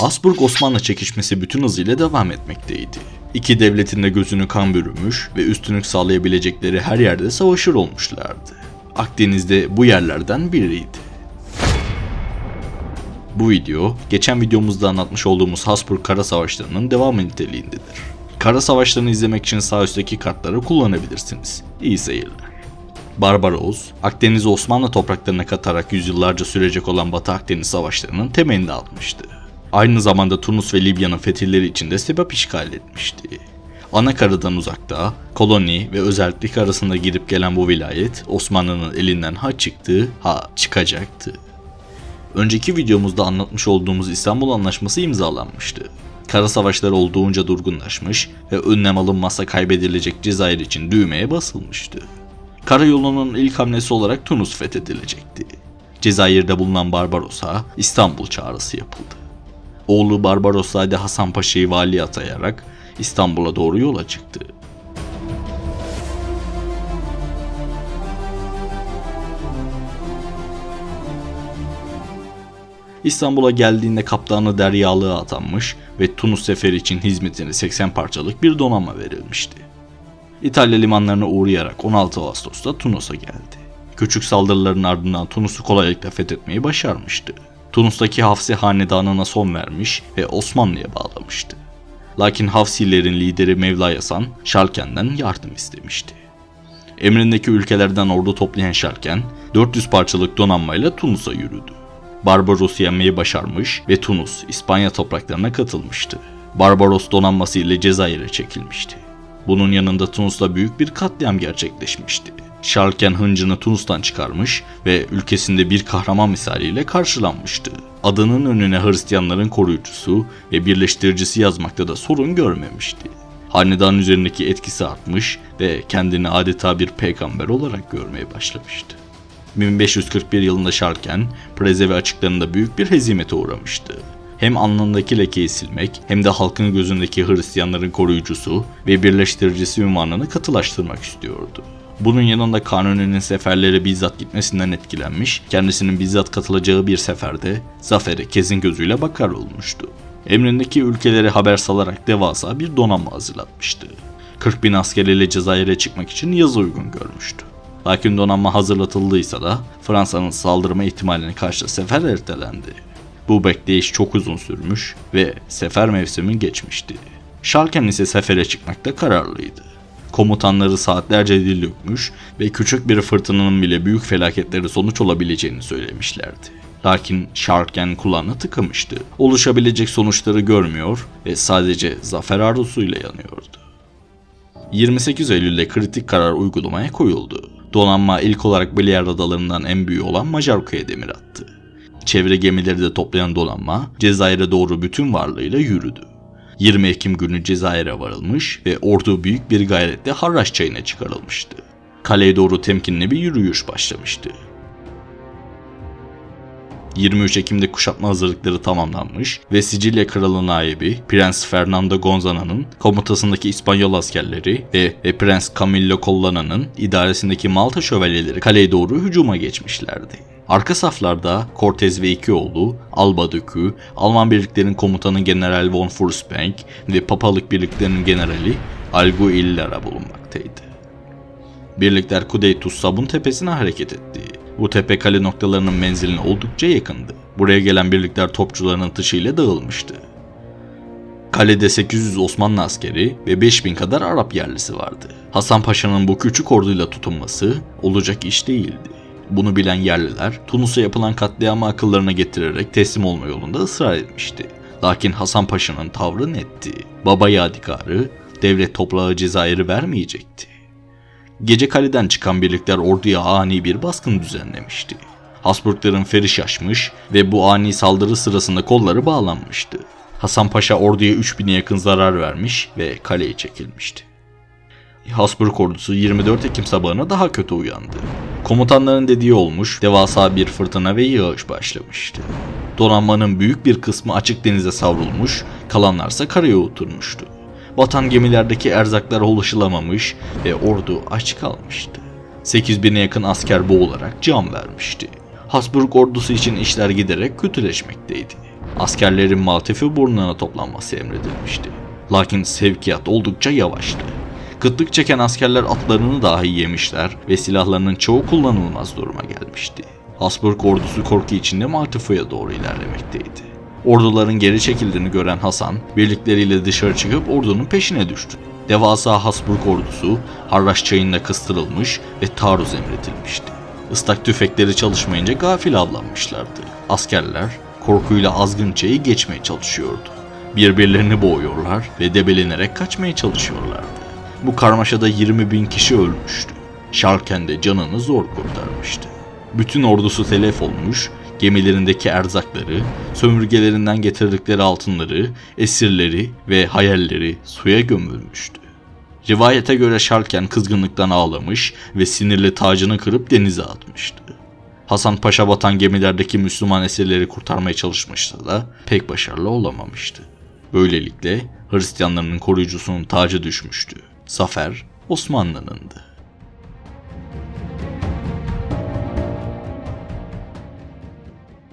Habsburg-Osmanlı çekişmesi bütün hızıyla devam etmekteydi. İki devletin de gözünü kan bürümüş ve üstünlük sağlayabilecekleri her yerde savaşır olmuşlardı. Akdeniz'de bu yerlerden biriydi. Bu video, geçen videomuzda anlatmış olduğumuz Habsburg Kara Savaşları'nın devamı niteliğindedir. Kara Savaşları'nı izlemek için sağ üstteki kartları kullanabilirsiniz. İyi seyirler. Barbaros, Akdeniz'i Osmanlı topraklarına katarak yüzyıllarca sürecek olan Batı Akdeniz Savaşları'nın temelini atmıştı. Aynı zamanda Tunus ve Libya'nın fetihleri için de sebep işgal etmişti. Ana karadan uzakta, koloni ve özellik arasında girip gelen bu vilayet Osmanlı'nın elinden ha çıktı ha çıkacaktı. Önceki videomuzda anlatmış olduğumuz İstanbul Anlaşması imzalanmıştı. Kara savaşları olduğunca durgunlaşmış ve önlem alınmazsa kaybedilecek Cezayir için düğmeye basılmıştı. Karayolu'nun ilk hamlesi olarak Tunus fethedilecekti. Cezayir'de bulunan Barbaros'a İstanbul çağrısı yapıldı. Oğlu Barbarossade Hasan Paşa'yı vali atayarak İstanbul'a doğru yola çıktı. İstanbul'a geldiğinde kaptanı deryalığa atanmış ve Tunus seferi için hizmetine 80 parçalık bir donanma verilmişti. İtalya limanlarına uğrayarak 16 Ağustos'ta Tunus'a geldi. Küçük saldırıların ardından Tunus'u kolaylıkla fethetmeyi başarmıştı. Tunus'taki Hafsi hanedanına son vermiş ve Osmanlı'ya bağlamıştı. Lakin Hafsilerin lideri Mevla Yasan Şalken'den yardım istemişti. Emrindeki ülkelerden ordu toplayan Şalken 400 parçalık donanmayla Tunus'a yürüdü. Barbaros'u yenmeyi başarmış ve Tunus, İspanya topraklarına katılmıştı. Barbaros donanması ile Cezayir'e çekilmişti. Bunun yanında Tunus'ta büyük bir katliam gerçekleşmişti. Şarken hıncını Tunus'tan çıkarmış ve ülkesinde bir kahraman misaliyle karşılanmıştı. Adının önüne Hristiyanların koruyucusu ve birleştiricisi yazmakta da sorun görmemişti. Hanedan üzerindeki etkisi artmış ve kendini adeta bir peygamber olarak görmeye başlamıştı. 1541 yılında Şarken, Preze ve açıklarında büyük bir hezimete uğramıştı. Hem alnındaki lekeyi silmek hem de halkın gözündeki Hristiyanların koruyucusu ve birleştiricisi ünvanını katılaştırmak istiyordu. Bunun yanında Kanuni'nin seferlere bizzat gitmesinden etkilenmiş, kendisinin bizzat katılacağı bir seferde zafere kesin gözüyle bakar olmuştu. Emrindeki ülkeleri haber salarak devasa bir donanma hazırlatmıştı. 40 bin askeriyle Cezayir'e çıkmak için yazı uygun görmüştü. Lakin donanma hazırlatıldıysa da Fransa'nın saldırma ihtimalini karşı sefer ertelendi. Bu bekleyiş çok uzun sürmüş ve sefer mevsimi geçmişti. Şalken ise sefere çıkmakta kararlıydı. Komutanları saatlerce dil dökmüş ve küçük bir fırtınanın bile büyük felaketleri sonuç olabileceğini söylemişlerdi. Lakin Şarken kulağına tıkamıştı. Oluşabilecek sonuçları görmüyor ve sadece zafer arzusuyla yanıyordu. 28 Eylül'de kritik karar uygulamaya koyuldu. Donanma ilk olarak Balear adalarından en büyüğü olan Majorka'ya demir attı. Çevre gemileri de toplayan donanma Cezayir'e doğru bütün varlığıyla yürüdü. 20 Ekim günü Cezayir'e varılmış ve ordu büyük bir gayretle Harraş çayına çıkarılmıştı. Kaleye doğru temkinli bir yürüyüş başlamıştı. 23 Ekim'de kuşatma hazırlıkları tamamlanmış ve Sicilya Kralı naibi Prens Fernando Gonzaga'nın komutasındaki İspanyol askerleri ve, ve Prens Camillo Collana'nın idaresindeki Malta şövalyeleri kaleye doğru hücuma geçmişlerdi. Arka saflarda Cortez ve iki oğlu, Alba Dökü, Alman birliklerin komutanı General von Fursbank ve Papalık birliklerinin generali Algu Illara bulunmaktaydı. Birlikler Kudey Tussab'un tepesine hareket etti. Bu tepe kale noktalarının menziline oldukça yakındı. Buraya gelen birlikler topçuların atışıyla dağılmıştı. Kalede 800 Osmanlı askeri ve 5000 kadar Arap yerlisi vardı. Hasan Paşa'nın bu küçük orduyla tutunması olacak iş değildi. Bunu bilen yerliler Tunus'a yapılan katliamı akıllarına getirerek teslim olma yolunda ısrar etmişti. Lakin Hasan Paşa'nın tavrı netti. Baba yadigarı devlet toprağı Cezayir'i vermeyecekti. Gece kaleden çıkan birlikler orduya ani bir baskın düzenlemişti. Habsburgların feri şaşmış ve bu ani saldırı sırasında kolları bağlanmıştı. Hasan Paşa orduya 3000'e yakın zarar vermiş ve kaleye çekilmişti. Habsburg ordusu 24 Ekim sabahına daha kötü uyandı. Komutanların dediği olmuş, devasa bir fırtına ve yağış başlamıştı. Donanmanın büyük bir kısmı açık denize savrulmuş, kalanlarsa karaya oturmuştu. Batan gemilerdeki erzaklar ulaşılamamış ve ordu aç kalmıştı. 8000'e yakın asker boğularak can vermişti. Habsburg ordusu için işler giderek kötüleşmekteydi. Askerlerin Maltepe burnuna toplanması emredilmişti. Lakin sevkiyat oldukça yavaştı. Kıtlık çeken askerler atlarını dahi yemişler ve silahlarının çoğu kullanılmaz duruma gelmişti. Habsburg ordusu korku içinde Maltepe'ye doğru ilerlemekteydi. Orduların geri çekildiğini gören Hasan, birlikleriyle dışarı çıkıp ordunun peşine düştü. Devasa Habsburg ordusu Harraş çayında kıstırılmış ve taarruz emredilmişti. Islak tüfekleri çalışmayınca gafil avlanmışlardı. Askerler korkuyla azgın çayı geçmeye çalışıyordu. Birbirlerini boğuyorlar ve debelenerek kaçmaya çalışıyorlardı. Bu karmaşada 20 bin kişi ölmüştü. Şarken de canını zor kurtarmıştı. Bütün ordusu telef olmuş, gemilerindeki erzakları, sömürgelerinden getirdikleri altınları, esirleri ve hayalleri suya gömülmüştü. Rivayete göre Şarken kızgınlıktan ağlamış ve sinirli tacını kırıp denize atmıştı. Hasan Paşa batan gemilerdeki Müslüman esirleri kurtarmaya çalışmışsa da pek başarılı olamamıştı. Böylelikle Hristiyanların koruyucusunun tacı düşmüştü. Zafer Osmanlı'nındı.